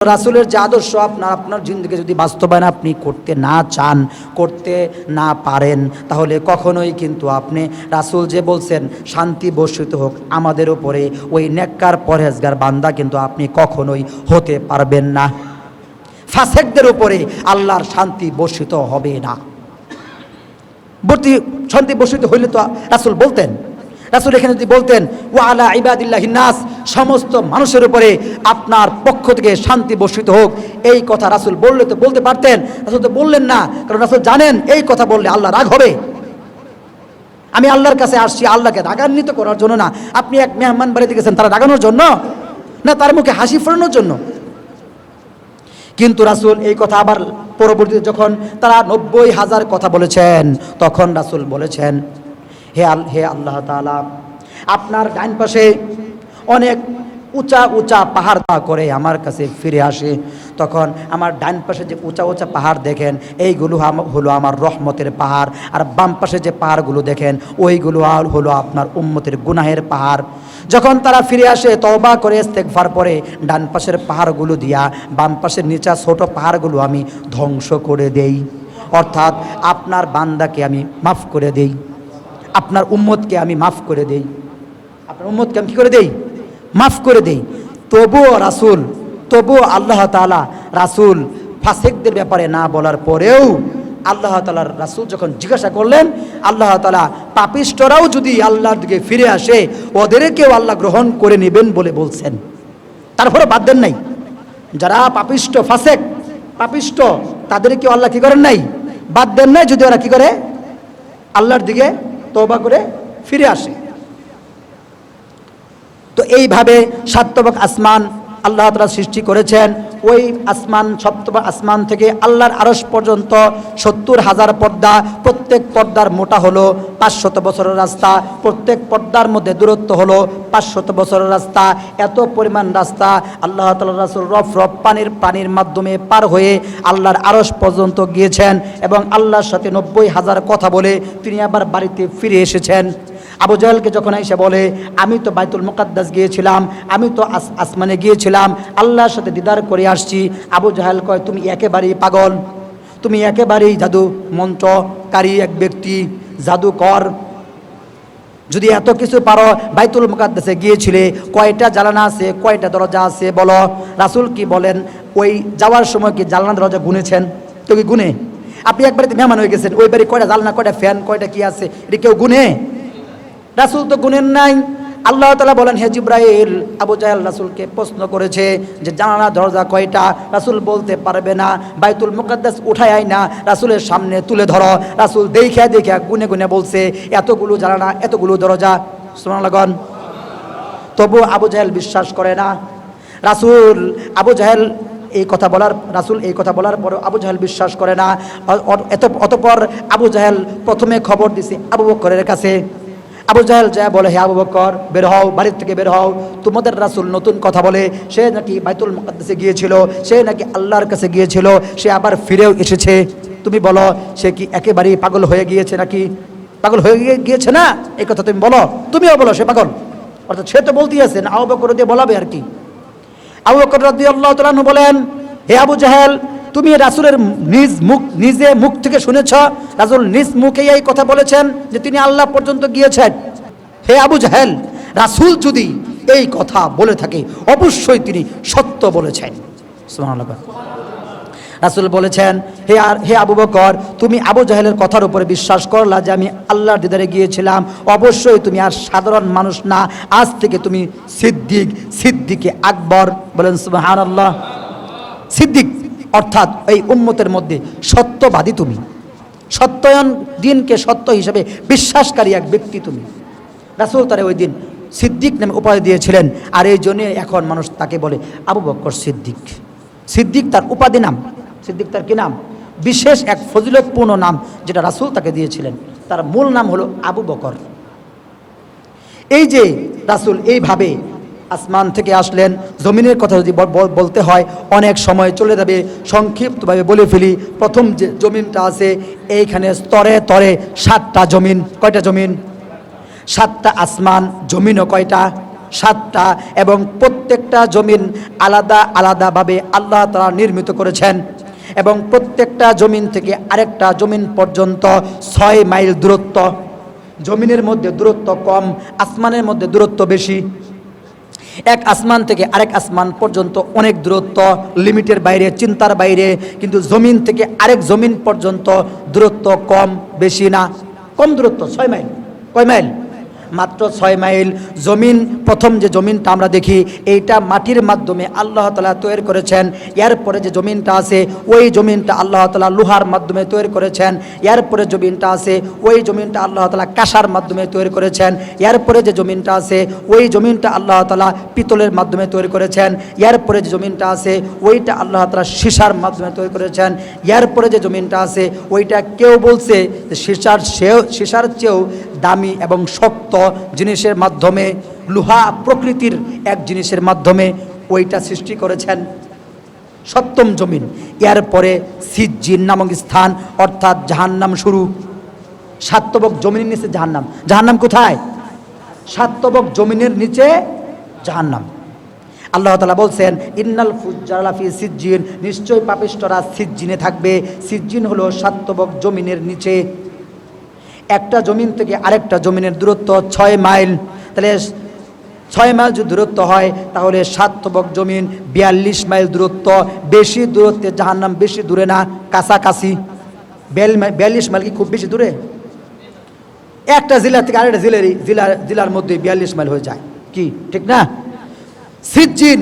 রাসুলের যে আদর্শ আপনার আপনার জিন্দগি যদি বাস্তবায়ন আপনি করতে না চান, করতে না পারেন, তাহলে কখনোই কিন্তু আপনি রাসুল যে বলছেন, শান্তি বর্ষিত হোক, আমাদের উপরে ওই নেককার পরহেজগার বান্দা কিন্তু আপনি কখনোই হতে পারবেন না। ফাসেকদের উপরে আল্লাহর শান্তি বর্ষিত হবে না। শান্তি বর্ষিত হইলে তো রাসুল বলতেন। রাসুল এখানে যদি বলতেন ও আলা ইবাদিল্লাহ নাস সমস্ত মানুষের উপরে আপনার পক্ষ থেকে শান্তি বর্ষিত হোক। এই কথা রাসুল বললে তো বলতে পারতেন। রাসুল তো বললেন না, কারণ রাসুল জানেন এই কথা বললে আল্লাহ রাগ হবে। আমি আল্লাহর কাছে আসছি, আল্লাহকে রাগান্বিত করার জন্য না। আপনি এক মেহমান বাড়িতে গেছেন, তারা রাগানোর জন্য? না, তার মুখে হাসি ফোরানোর জন্য? কিন্তু রাসুল এই কথা আবার পরবর্তীতে যখন তারা নব্বই হাজার কথা বলেছেন, তখন রাসুল বলেছেন, হে আল, হে আল্লাহ তাআলা, আপনার ডাইন পাশে অনেক উঁচা উঁচা পাহাড় তা করে আমার কাছে ফিরে আসে। তখন আমার ডান পাশে যে উঁচা উঁচা পাহাড় দেখেন, এইগুলো হলো আমার রহমতের পাহাড়। আর বাম পাশে যে পাহাড়গুলো দেখেন, ওইগুলো হলো আপনার উম্মতের গুনাহের পাহাড়। যখন তারা ফিরে আসে, তওবা করে ইস্তেগফার পরে ডান পাশের পাহাড়গুলো দিয়া, বাম পাশের নিচা ছোট পাহাড়গুলো আমি ধ্বংস করে দেই। অর্থাৎ আপনার বান্দাকে আমি মাফ করে দেই। আপনার উম্মতকে আমি মাফ করে দেই। আপনার উম্মতকে আমি কী করে দেই? মাফ করে দেই। তবুও রাসুল, তবুও আল্লাহ তাআলা রাসুল ফাসেকদের ব্যাপারে না বলার পরেও আল্লাহ তালার রাসুল যখন জিজ্ঞাসা করলেন, আল্লাহ তালা পাপিষ্টরাও যদি আল্লাহর দিকে ফিরে আসে, ওদেরকেও আল্লাহ গ্রহণ করে নেবেন বলে বলছেন। তারপরে বাদ দেন নাই। যারা পাপিষ্ট ফাসেক পাপিষ্ট তাদেরকেও আল্লাহ কি করেন নাই? বাদ দেন নাই যদি ওরা কি করে? আল্লাহর দিকে তওবা করে ফিরে আসে। তো এইভাবে সাতবক আসমান আল্লাহ তালা সৃষ্টি করেছেন। ওই আসমান, সপ্তম আসমান থেকে আল্লাহর আরস পর্যন্ত সত্তর হাজার পর্দা, প্রত্যেক পর্দার মোটা হলো পাঁচশত বছরের রাস্তা, প্রত্যেক পর্দার মধ্যে দূরত্ব হলো পাঁচশত বছরের রাস্তা। এত পরিমাণ রাস্তা আল্লাহ তালা রাসুল রফ রফ পানির পানির মাধ্যমে পার হয়ে আল্লাহর আরস পর্যন্ত গিয়েছেন এবং আল্লাহর সাথে নব্বই হাজার কথা বলে তিনি আবার বাড়িতে ফিরে এসেছেন। আবু জাহেলকে যখন এসে বলে, আমি তো বাইতুল মুকাদ্দাস গিয়েছিলাম, আমি তো আস- আসমানে গিয়েছিলাম, আল্লাহর সাথে দিদার করে আসছি। আবু জাহেল কয়, তুমি একেবারেই পাগল, তুমি একেবারেই জাদু মন্ত্রকারী এক ব্যক্তি, জাদুকর। যদি এত কিছু পারো, বাইতুল মুকাদ্দাসে গিয়েছিলে, কয়টা জালানা আছে, কয়টা দরজা আছে, বলো। রাসুল কি বলেন, ওই যাওয়ার সময় কি জালানা দরজা গুনেছেন? তো কি গুনে? আপনি একবারে মেহমান হয়ে গেছেন, ওই বাড়ি কয়টা জালনা কয়টা ফ্যান, কয়টা কি আছে, এটা কেউ গুনে? রাসুল তো গুনেন নাই। আল্লাহ তালা বলেন, হে জিব্রাইল, আবু জাহেল রাসুলকে প্রশ্ন করেছে যে জানানা দরজা কয়টা? রাসুল বলতে পারবে না, বাইতুল মুকাদ্দাস উঠায় আয় না, রাসুলের সামনে তুলে ধরো। রাসুল দেখে দেখে গুনে গুনে বলছে, এতগুলো জানানা এতগুলো দরজা। শোনা লাগন তবু আবু জাহেল বিশ্বাস করে না। রাসুল, আবু জাহেল এই কথা বলার, রাসুল এই কথা বলার পর আবু জাহেল বিশ্বাস করে না। এত অতপর আবু জাহেল প্রথমে খবর দিছে আবু বকরের কাছে। আবু জাহেল যা বলে, হে আবু বকর বের হও, বাড়ির থেকে বের হও। তোমাদের রাসুল নতুন কথা বলে, সে নাকি বাইতুল মুকাদ্দাসে গিয়েছিল, সে নাকি আল্লাহর কাছে গিয়েছিল, সে আবার ফিরেও এসেছে। তুমি বলো, সে কি একেবারেই পাগল হয়ে গিয়েছে নাকি? পাগল হয়ে গিয়ে- গিয়েছে না? এই কথা তুমি বলো। তুমিও বলো, সে পাগল। অর্থাৎ সে তো বলতেই আছেন আবু বকর দিয়ে বলাবে আর কি। আবু বকর রাদি আল্লাহ তালু বলেন, হে আবু জাহেল তুমি রাসুলের নিজ মুখ, নিজে মুখ থেকে শুনেছ? রাসুল নিজ মুখে এই কথা বলেছেন যে তিনি আল্লাহ পর্যন্ত গিয়েছেন। হে আবু জাহেল, রাসুল যদি এই কথা বলে থাকে, অবশ্যই তিনি সত্য বলেছেন। রাসুল বলেছেন, হে আর, হে আবু বকর, তুমি আবু জাহেলের কথার উপরে বিশ্বাস করলা যে আমি আল্লাহর দিদারে গিয়েছিলাম। অবশ্যই তুমি আর সাধারণ মানুষ না। আজ থেকে তুমি সিদ্দিক, সিদ্দিকে আকবর বলেন আল্লাহ সিদ্দিক অর্থাৎ এই উম্মতের মধ্যে সত্যবাদী তুমি। সত্যয়ন দিনকে সত্য হিসেবে বিশ্বাসকারী এক ব্যক্তি তুমি। রাসুল তারে ওই দিন সিদ্দিক নামে উপাধি দিয়েছিলেন আর এই জন্যে এখন মানুষ তাকে বলে আবু বক্কর সিদ্দিক। সিদ্দিক তার উপাধি নাম। সিদ্দিক তার কি নাম? বিশেষ এক ফজিলতপূর্ণ নাম যেটা রাসুল তাকে দিয়েছিলেন। তার মূল নাম হলো আবু বকর এই যে রাসুল এইভাবে আসমান থেকে আসলেন, জমিনের কথা যদি বল- বল- বলতে হয়, অনেক সময় চলে যাবে, সংক্ষিপ্তভাবে বলে ফেলি, প্রথম যে জমিনটা আছে, এইখানে স্তরে তরে সাতটা জমিন, কয়টা জমিন? সাতটা আসমান, জমিনও কয়টা? সাতটা, এবং প্রত্যেকটা জমিন আলাদা আলাদাভাবে আল্লাহ তারা নির্মিত করেছেন, এবং প্রত্যেকটা জমিন থেকে আরেকটা জমিন পর্যন্ত ছয় মাইল দূরত্ব। জমিনের মধ্যে দূরত্ব কম, আসমানের মধ্যে দূরত্ব বেশি। এক আসমান থেকে আরেক আসমান পর্যন্ত অনেক দূরত্ব, লিমিটের বাইরে, চিন্তার বাইরে, কিন্তু জমিন থেকে আরেক জমিন পর্যন্ত দূরত্ব কম, বেশি না। কম দূরত্ব, ছয় মাইল। কয় মাইল? মাত্র ছয় মাইল জমিন, প্রথম যে জমিনটা আমরা দেখি, এইটা মাটির মাধ্যমে আল্লাহ তালা তৈরি করেছেন। এরপরে যে জমিনটা আছে, ওই জমিনটা আল্লাহ তালা লোহার মাধ্যমে তৈরি করেছেন। এরপরে জমিনটা আছে, ওই জমিনটা আল্লাহ তালা কাঁসার মাধ্যমে তৈরি করেছেন। এরপরে যে জমিনটা আছে, ওই জমিনটা আল্লাহ তালা পিতলের মাধ্যমে তৈরি করেছেন। এরপরে যে জমিনটা আছে, ওইটা আল্লাহ তালা সীসার মাধ্যমে তৈরি করেছেন। এরপরে যে জমিনটা আছে, ওইটা কেউ বলছে যে সীসার সেও সীসার চেয়েও দামি এবং শক্ত জিনিসের মাধ্যমে, লোহা প্রকৃতির এক জিনিসের মাধ্যমে ওইটা সৃষ্টি করেছেন সপ্তম জমিন। এরপরে সিজ্জিন নামক স্থান, অর্থাৎ জাহান্নাম শুরু। সাত্তবক জমিনের নিচে জাহান্নাম। জাহান্নাম কোথায়? সাত্তবক জমিনের নিচে জাহান্নাম। আল্লাহ তালা বলছেন, ইন্নাল ফুজালাফি সিজ্জিন নিশ্চয় পাপিষ্টরা সিজ্জিনে থাকবে। সিজ্জিন হলো সাত্তবক জমিনের নিচে একটা জমিন থেকে আরেকটা জমিনের দূরত্ব ছয় মাইল। তাহলে ছয় মাইল যদি দূরত্ব হয়, তাহলে সাতবক জমিন বিয়াল্লিশ মাইল দূরত্ব। বেশি দূরত্বে জাহান্নাম বেশি দূরে না, কাছাকাছি। বিয়াল বিয়াল্লিশ মাইল কি খুব বেশি দূরে? একটা জেলা থেকে আরেকটা জেলারই জেলার জেলার মধ্যে বিয়াল্লিশ মাইল হয়ে যায়। কি? ঠিক না? সিজিন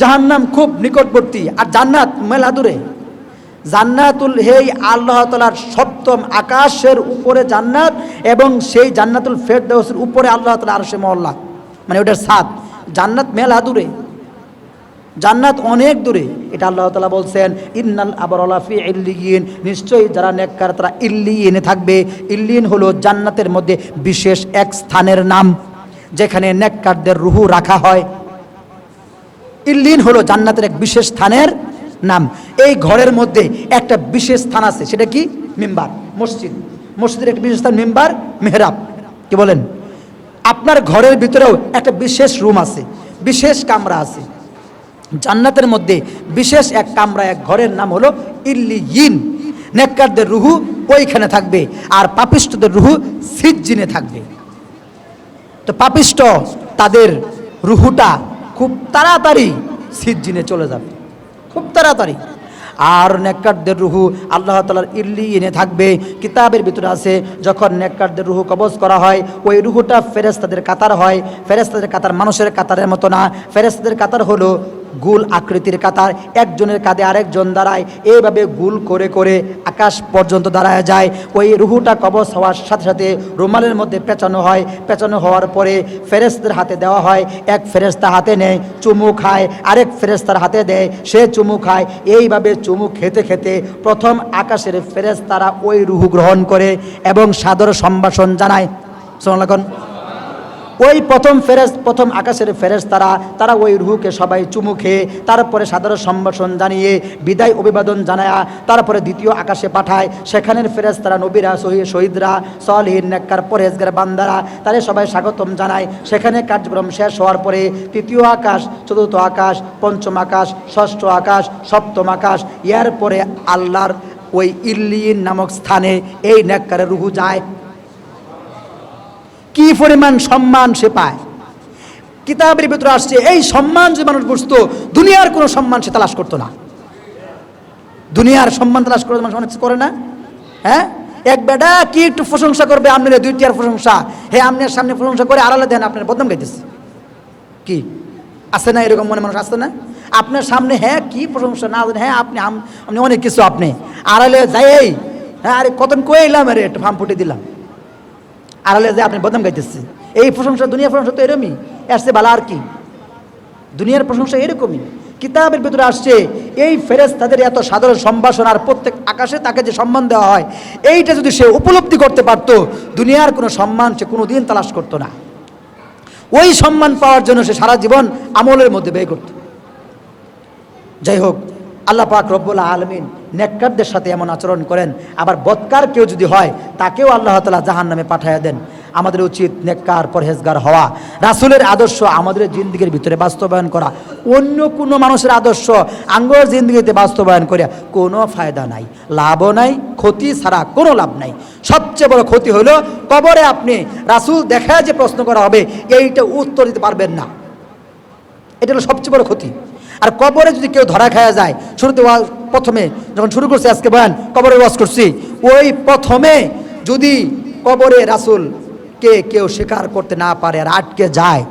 জাহান্নাম খুব নিকটবর্তী। আর জান্নাত মেলা দূরে। জান্নাতুল, হেই আল্লাহ তালার সপ্তম আকাশের উপরে জান্নাত এবং সেই জান্নাতুল ফেরদৌসের উপরে আল্লাহ তালা আরশে মহল্লা। মানে ওটার সাত জান্নাত মেলা দূরে। জান্নাত অনেক দূরে। এটা আল্লাহ তালা বলছেন, ইন্নাল আবরলাফি ইল্লিগিন নিশ্চয়ই যারা নেককার, তারা ইল্লিয়িনে থাকবে। ইল্লিন হলো জান্নাতের মধ্যে বিশেষ এক স্থানের নাম, যেখানে নেককারদের রুহু রাখা হয়। ইল্লিন হলো জান্নাতের এক বিশেষ স্থানের নাম। এই ঘরের মধ্যে একটা বিশেষ স্থান আছে, সেটা কি? মেম্বার, মসজিদ। মসজিদের একটা বিশেষ স্থান মেম্বার, মেহরাব। কি বলেন? আপনার ঘরের ভিতরেও একটা বিশেষ রুম আছে, বিশেষ কামরা আছে। জান্নাতের মধ্যে বিশেষ এক কামরা, এক ঘরের নাম হলো ইল্লিয়িন। নেককারদের রুহু ওইখানে থাকবে, আর পাপিষ্টদের রুহু সিজ্জিনে থাকবে। তো পাপিষ্ট তাদের রুহুটা খুব তাড়াতাড়ি সিজ্জিনে চলে যাবে। খুব তাড়াতাড়ি। আর নেককারদের রুহু আল্লাহ তালার ইল্লি এনে থাকবে। কিতাবের ভিতরে আছে, যখন নেককারদের রুহু কবজ করা হয়, ওই রুহুটা ফেরেস্তাদের কাতার হয়। ফেরেস্তাদের কাতার মানুষের কাতারের মতো না। ফেরেস্তাদের কাতার হলো গুল আকৃতির কাতার। একজনের কাঁধে আরেকজন দাঁড়ায়। এইভাবে গুল করে করে আকাশ পর্যন্ত দাঁড়ায় যায়। ওই রুহুটা কবজ হওয়ার সাথে সাথে রুমালের মধ্যে পেঁচানো হয়। পেঁচানো হওয়ার পরে ফেরেস্তার হাতে দেওয়া হয়। এক ফেরেস্তা হাতে নেয়, চুমু খায়। আরেক ফেরেস্তার হাতে দেয়, সে চুমু খায়। এইভাবে চুমু খেতে খেতে প্রথম আকাশের ফেরেস্তারা ওই রুহু গ্রহণ করে এবং সাদর সম্ভাষণ জানায়। শোনালাখন ওই প্রথম ফেরেস প্রথম আকাশের ফেরেস তারা তারা ওই রুহুকে সবাই চুমু খেয়ে তারপরে সাধারণ সম্ভাষণ জানিয়ে বিদায় অভিবাদন জানায় তারপরে দ্বিতীয় আকাশে পাঠায়। সেখানের ফেরেস তারা, নবীরা শহীদ শহীদরা, সলহীন, নেককার পরেজগার বান্দারা তাদের সবাই স্বাগতম জানায়। সেখানে কার্যক্রম শেষ হওয়ার পরে তৃতীয় আকাশ, চতুর্থ আকাশ, পঞ্চম আকাশ, ষষ্ঠ আকাশ, সপ্তম আকাশ ইয়ার পরে আল্লাহর ওই ইল্লিন নামক স্থানে এই নেককারের রুহু যায়। কি পরিমাণ সম্মান সে পায়? কিতাবের ভিতরে আসছে, এই সম্মান যে মানুষ বুঝতো, দুনিয়ার কোনো সম্মান সে তালাশ করতো না। দুনিয়ার সম্মান তালাশ করে মানুষ অনেক করে না। হ্যাঁ? এক বেটা কি একটু প্রশংসা করবে আপনার দুই টিয়ার প্রশংসা। হে আপনার সামনে প্রশংসা করে আড়ালে দেন, আপনার বদনাম গাইতেছে কি? আছে না এরকম মনে মানুষ আসছে না? আপনার সামনে হ্যাঁ কি প্রশংসা না হ্যাঁ আপনি আপনি অনেক কিছু আপনি। আড়ালে যাই হ্যাঁ আরে কতন কয়ে এলাম আরে একটু ফার্ম ফুটে দিলাম। আড়ালে যে আপনি বদনাম গাইতেছে এই প্রশংসা, দুনিয়ার প্রশংসা তো এরমই। আসছে বালা আর কি? দুনিয়ার প্রশংসা এরকমই। কিতাবের ভিতরে আসছে, এই ফেরেজ তাদের এত সাধারণ সম্ভাষণ আর প্রত্যেক আকাশে তাকে যে সম্মান দেওয়া হয়, এইটা যদি সে উপলব্ধি করতে পারত, দুনিয়ার কোনো সম্মান সে কোনো দিন তালাশ করতো না। ওই সম্মান পাওয়ার জন্য সে সারা জীবন আমলের মধ্যে ব্যয় করত। যাই হোক আল্লাহ পাক রব্বুল আলমিন নেককারদের সাথে এমন আচরণ করেন। আবার বৎকার কেউ যদি হয়, তাকেও আল্লাহ তালা জাহান নামে পাঠাইয়া দেন। আমাদের উচিত নেককার, পরহেজগার হওয়া। রাসুলের আদর্শ আমাদের জিন্দগির ভিতরে বাস্তবায়ন করা। অন্য কোনো মানুষের আদর্শ আঙ্গর জিন্দগিতে বাস্তবায়ন করিয়া কোনো ফায়দা নাই, লাভও নাই, ক্ষতি ছাড়া কোনো লাভ নাই। সবচেয়ে বড় ক্ষতি হলো কবরে আপনি রাসুল দেখায় যে প্রশ্ন করা হবে, এইটা উত্তর দিতে পারবেন না। এটা হলো সবচেয়ে বড় ক্ষতি। আর কবরে যদি কেউ ধরা খাওয়া যায়, শুরুতে প্রথমে যখন শুরু করছি আজকে বয়ান, কবরে ওয়াজ করছি। ওই প্রথমে যদি কবরে রাসুলকে কেউ স্বীকার করতে না পারে আর আটকে যায়,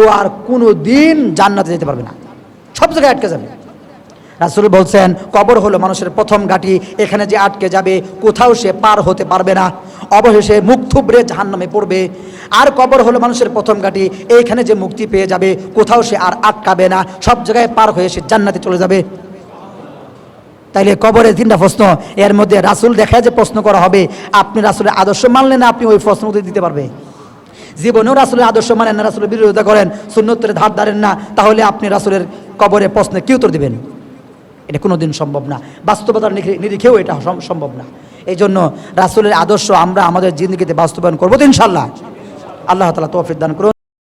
ও আর কোনো দিন জান্নাতে যেতে পারবে না। সব জায়গায় আটকে যাবে। রাসুল বলছেন, কবর হলো মানুষের প্রথম ঘাঁটি, এখানে যে আটকে যাবে, কোথাও সে পার হতে পারবে না। অবশেষে মুখ থুবড়ে জাহান্নামে পড়বে। আর কবর হলো মানুষের প্রথম ঘাঁটি, এইখানে যে মুক্তি পেয়ে যাবে, কোথাও সে আর আটকাবে না। সব জায়গায় পার হয়ে সে জান্নাতে চলে যাবে। তাইলে কবরের তিনটা প্রশ্ন, এর মধ্যে রাসুল দেখায় যে প্রশ্ন করা হবে, আপনি রাসুলের আদর্শ মানলে না আপনি ওই প্রশ্ন উত্তর দিতে পারবে? জীবনেও রাসুলের আদর্শ মানেন না, রাসুলের বিরোধিতা করেন শূন্যত্তরে ধার ধারেন না, তাহলে আপনি রাসুলের কবরে প্রশ্নে কি উত্তর দিবেন? এটা কোনো দিন সম্ভব না। বাস্তবতার নিরিখেও এটা সম্ভব না। এই জন্য রাসুলের আদর্শ আমরা আমাদের জিন্দগিতে বাস্তবায়ন করব ইনশাল্লাহ আল্লাহ তালা তৌফিক দান করুন।